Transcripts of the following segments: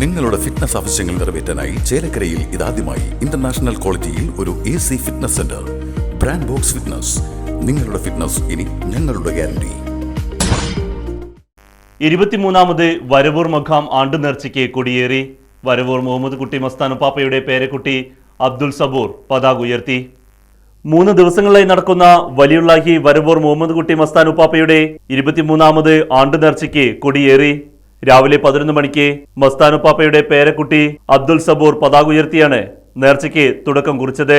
നിങ്ങളുടെ ഫിറ്റ്നസ് ആവശ്യങ്ങൾ നിറവേറ്റാനായി ചേലക്കരയിൽ ഇതാദ്യമായി ഇന്റർനാഷണൽ ക്വാളിറ്റിയിൽ ഒരു A C fitness centre brand box fitness നിങ്ങളുടെ ഫിറ്റ്നസ് ഇനി ഞങ്ങളുടെ ഗ്യാരണ്ടി ഇരുപത്തിമൂന്നാമത് വരവൂർ മഖാം ആണ്ടു നേർച്ചയ്ക്ക് കൊടിയേറി. വരവൂർ മുഹമ്മദ് കുട്ടി മസ്താനുപ്പാപ്പയുടെ പേരക്കുട്ടി അബ്ദുൽ സബൂർ പതാക ഉയർത്തി. മൂന്ന് ദിവസങ്ങളിലായി നടക്കുന്ന വലിയുള്ളാഹി വരവൂർ മുഹമ്മദ് കുട്ടി മസ്താനുപ്പാപ്പയുടെ ഇരുപത്തിമൂന്നാമത് ആണ്ടു നേർച്ചയ്ക്ക് കൊടിയേറി. രാവിലെ പതിനൊന്ന് മണിക്ക് മസ്താനുപ്പാപ്പയുടെ പേരക്കുട്ടി അബ്ദുൽ സബൂർ പതാക ഉയർത്തിയാണ് നേർച്ചയ്ക്ക് തുടക്കം കുറിച്ചത്.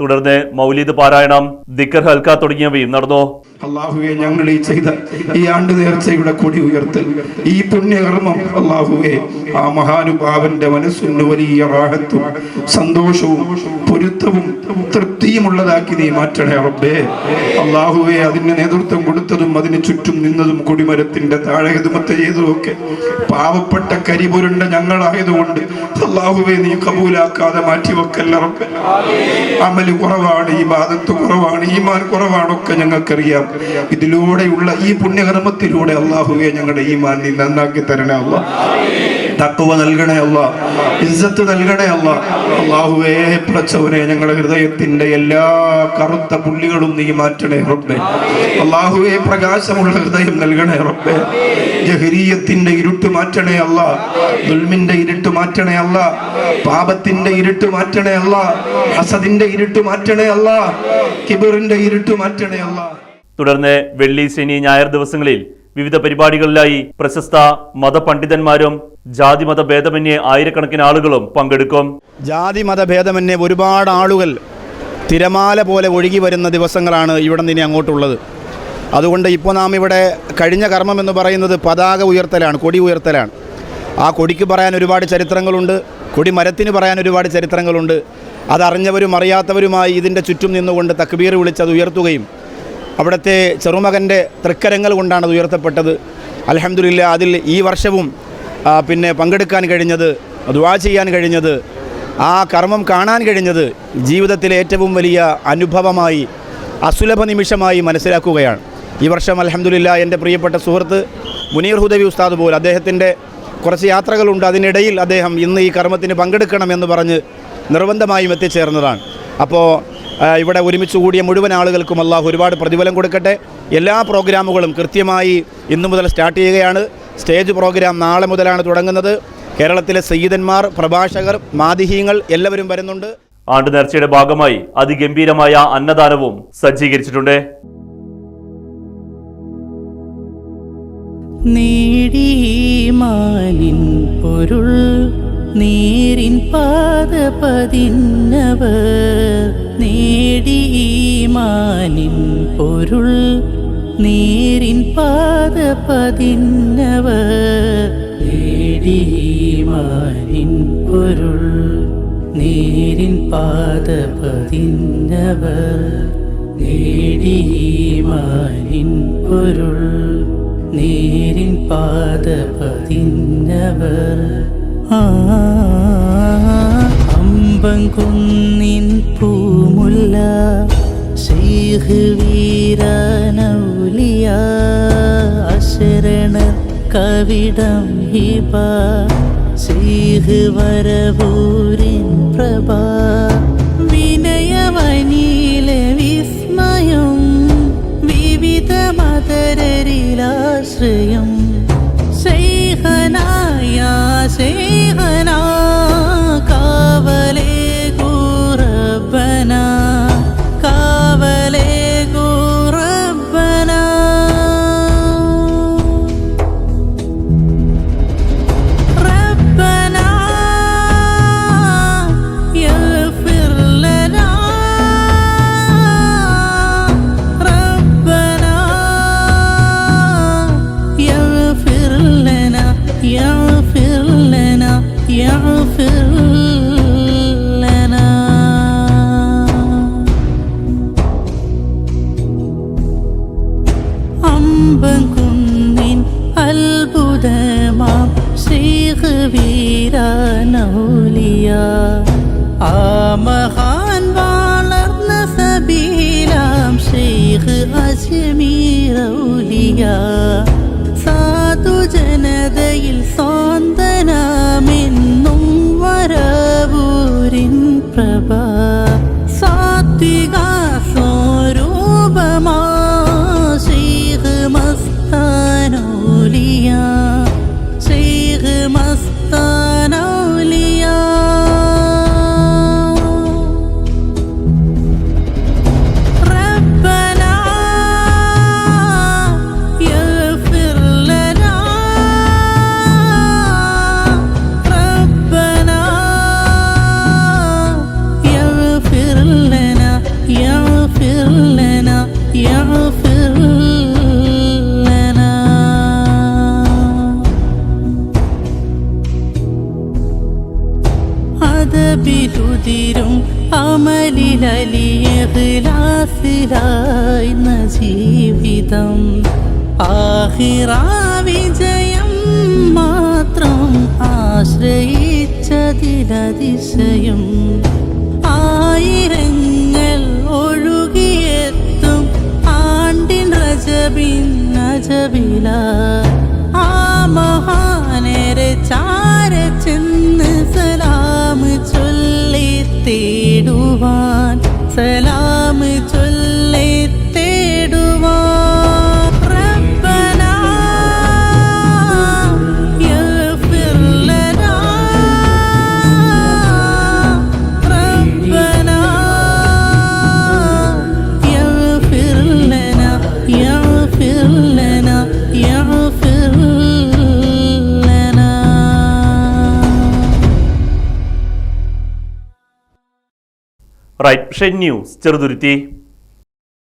തുടർന്ന് മൗലീദ് പാരായണം ദിക്കർ ഹൽക്ക തുടങ്ങിയവയും നടന്നു. അള്ളാഹുവെ ഞങ്ങൾ ഈ ചെയ്ത ഈ ആണ്ട് നേർച്ചയുടെ കൊടി ഉയർത്തൽ ഈ പുണ്യകർമ്മം അള്ളാഹുവെ ആ മഹാനുഭാവന്റെ മനസ്സിന് വലിയ റാഹത്തും സന്തോഷവും പൊരുത്തവും തൃപ്തിയുമുള്ളതാക്കി നീ മാറ്റണേ റബ്ബേ. അള്ളാഹുവെ അതിന് നേതൃത്വം കൊടുത്തതും അതിന് ചുറ്റും നിന്നതും കൊടിമരത്തിന്റെ താഴെ ചെയ്തതും ചെയ്തതുമൊക്കെ പാവപ്പെട്ട കരിപുരുണ്ട ഞങ്ങളായതുകൊണ്ട് അള്ളാഹുവെ നീ കബൂലാക്കാതെ മാറ്റിവെക്കല്ല റബ്ബേ. അമൽ കുറവാണ് ഈ ബാധത്ത് കുറവാണ് ഈമാൻ കുറവാണൊക്കെ ഞങ്ങൾക്കറിയാം. ഇതിലൂടെയുള്ള ഈ പുണ്യകർമ്മത്തിലൂടെ അള്ളാഹുവെ ഞങ്ങളുടെ ഈമാൻ നീ നന്നാക്കി തരണേ അല്ല തക്കുവ നൽകണേ അല്ല ഇസ്സത്ത് നൽകണേ അല്ല. അള്ളാഹുവേ പ്രച്ചവനെ ഞങ്ങളുടെ ഹൃദയത്തിന്റെ എല്ലാ കറുത്ത പുള്ളികളും നീ മാറ്റണേ റബ്ബേ. അള്ളാഹുവേ പ്രകാശമുള്ള ഹൃദയം നൽകണേ റബ്ബേ. ജഹരീയത്തിന്റെ ഇരുട്ട് മാറ്റണേ അല്ല ദുൽമിന്റെ ഇരുട്ട് മാറ്റണേ അല്ല പാപത്തിന്റെ ഇരുട്ട് മാറ്റണേ അല്ല ഹസദിന്റെ ഇരുട്ട് മാറ്റണേ അല്ല കിബറിന്റെ ഇരുട്ട് മാറ്റണേ അല്ല. തുടർന്ന് വെള്ളി ശനി ഞായർ ദിവസങ്ങളിൽ വിവിധ പരിപാടികളിലായി പ്രശസ്ത മതപണ്ഡിതന്മാരും ജാതി മത ഭേദമന്യേ ആയിരക്കണക്കിന് ആളുകളും പങ്കെടുക്കും. ജാതി മത ഭേദമന്യേ ഒരുപാട് ആളുകൾ തിരമാല പോലെ ഒഴുകി വരുന്ന ദിവസങ്ങളാണ് ഇവിടെ നിന്ന് അങ്ങോട്ടുള്ളത്. അതുകൊണ്ട് ഇപ്പോൾ നാം ഇവിടെ കഴിഞ്ഞ കർമ്മം എന്ന് പറയുന്നത് പതാക ഉയർത്തലാണ് കൊടി ഉയർത്തലാണ്. ആ കൊടിക്ക് പറയാൻ ഒരുപാട് ചരിത്രങ്ങളുണ്ട് കൊടി മരത്തിന് പറയാൻ ഒരുപാട് ചരിത്രങ്ങളുണ്ട്. അതറിഞ്ഞവരും അറിയാത്തവരുമായി ഇതിന്റെ ചുറ്റും നിന്നുകൊണ്ട് തക്ബീർ വിളിച്ചത് ഉയർത്തുകയും അവിടുത്തെ ചെറുമകന്റെ തൃക്കരങ്ങൾ കൊണ്ടാണ് അത് ഉയർത്തപ്പെട്ടത്. അലഹമില്ല അതിൽ ഈ വർഷവും പിന്നെ പങ്കെടുക്കാൻ കഴിഞ്ഞത് ദുവാ ചെയ്യാൻ കഴിഞ്ഞത് ആ കർമ്മം കാണാൻ കഴിഞ്ഞത് ജീവിതത്തിലെ ഏറ്റവും വലിയ അനുഭവമായി അസുലഭ നിമിഷമായി മനസ്സിലാക്കുകയാണ്. ഈ വർഷം അലഹമില്ല എന്റെ പ്രിയപ്പെട്ട സുഹൃത്ത് മുനീർ ഹുദവി ഉസ്താദ് പോൽ അദ്ദേഹത്തിന്റെ കുറച്ച് യാത്രകളുണ്ട്. അതിനിടയിൽ അദ്ദേഹം ഇന്ന് ഈ കർമ്മത്തിന് പങ്കെടുക്കണമെന്ന് പറഞ്ഞ് നിർബന്ധമായും എത്തിച്ചേർന്നതാണ്. അപ്പോൾ ഇവിടെ ഒരുമിച്ച് കൂടിയ മുഴുവൻ ആളുകൾക്കും അള്ളാഹു ഒരുപാട് പ്രതിഫലം കൊടുക്കട്ടെ. എല്ലാ പ്രോഗ്രാമുകളും കൃത്യമായി ഇന്നു മുതൽ സ്റ്റാർട്ട് ചെയ്യുകയാണ്. സ്റ്റേജ് പ്രോഗ്രാം നാളെ മുതലാണ് തുടങ്ങുന്നത്. കേരളത്തിലെ സയ്യിദന്മാർ പ്രഭാഷകർ മാതിഹീങ്ങൾ എല്ലാവരും വരുന്നുണ്ട്. ആണ്ട് നേർച്ചയുടെ ഭാഗമായി അതിഗംഭീരമായ അന്നദാനവും സജ്ജീകരിച്ചിട്ടുണ്ട്. നേടീമാനിൻ പൊരുൾ നേരിൻ പാത പതിന്നവർ നേടിമാനിൻ പൊരുൾ നേരിൻ പാത പതിന്നവർ. നേടിമാനിൻ പൊരുൾ നേരിൻ പാത പതിന്നവർ. നേടിമാനിൻ പൊരുൾ നേരിൻ പാത പതിന്നവർ. ആ അമ്പങ്കുന്നിൻ ശൈഖ് വീരനൗലിയ അശരണ കവിടം ഹിബ ശൈഖ് വരവൂരിൻ പ്രഭ. മഹാൻ വളർന്ന സബീലാം ഷെയ്ഖ് അജ്മീർ ഔലിയ. മധുബിലുതിരും ന ജീവിതം ആഹിറാ വിജയം മാത്രം ആശ്രയിച്ചതിലതിശയം. ആയിരങ്ങൾ ഒഴുകിയെത്തും ആണ്ടിൻ രജബിൻ നജബിലായി ചൊല്ലുവാൻ സലാമ് ചൊല്ല റൈറ്റ് ന്യൂസ് ചെറുതുരുത്തി.